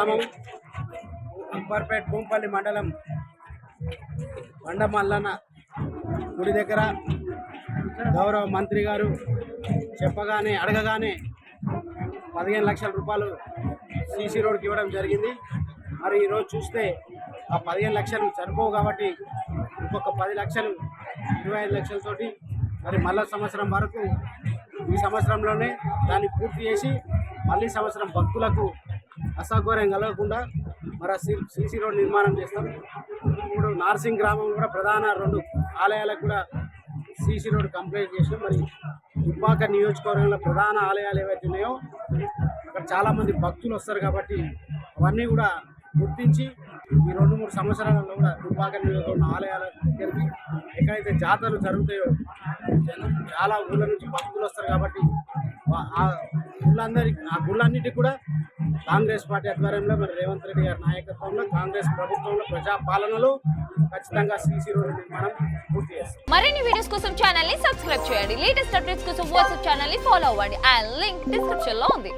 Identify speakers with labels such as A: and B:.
A: గ్రామం అంబర్పేట్ భూంపల్లి మండలం బండమల్లన్న గుడి దగ్గర గౌరవ మంత్రి గారు చెప్పగానే అడగగానే పదిహేను లక్షల రూపాయలు సీసీ రోడ్కి ఇవ్వడం జరిగింది. మరి ఈరోజు చూస్తే ఆ పదిహేను లక్షలు సరిపోవు కాబట్టి ఇంకొక పది లక్షలు ఇరవై ఐదు లక్షలతోటి మరి మళ్ళా సంవత్సరం వరకు ఈ సంవత్సరంలోనే దాన్ని పూర్తి చేసి మళ్ళీ సంవత్సరం భక్తులకు అసౌకర్యం కలగకుండా మరి సీసీ రోడ్ నిర్మాణం చేస్తాం. ఇప్పుడు నార్సింగ్ గ్రామం కూడా ప్రధాన రెండు ఆలయాలకు కూడా సీసీ రోడ్ కంప్లీట్ చేసినాం మరి దుబ్బాక నియోజకవర్గంలో ప్రధాన ఆలయాలు ఏవైతే ఉన్నాయో అక్కడ చాలామంది భక్తులు వస్తారు కాబట్టి అవన్నీ కూడా గుర్తించి ఈ రెండు మూడు సంవత్సరాలలో కూడా దుబ్బాక నియోజకవర్గం ఆలయాల దగ్గరికి ఎక్కడైతే జాతరలు జరుగుతాయో చాలా ఊళ్ళ నుంచి భక్తులు వస్తారు కాబట్టి గుళ్ళందరికీ ఆ ఆ గుళ్ళన్నిటికీ కూడా కాంగ్రెస్ పార్టీ ఆధ్వర్యంలో మరి రేవంత్ రెడ్డి గారి నాయకత్వంలో కాంగ్రెస్ ప్రభుత్వంలో ప్రజా పాలనలో ఖచ్చితంగా సీసీ రోడ్డు నిర్మాణం పూర్తి చేస్తాం.
B: మరిన్ని వీడియోస్ కోసం ఛానల్ని సబ్స్క్రైబ్ చేయండి. లేటెస్ట్ అప్డేట్స్ కోసం వాట్సాప్ ఛానల్ని ఫాలో అవ్వండి. అండ్ లింక్ డిస్క్రిప్షన్లో ఉంది.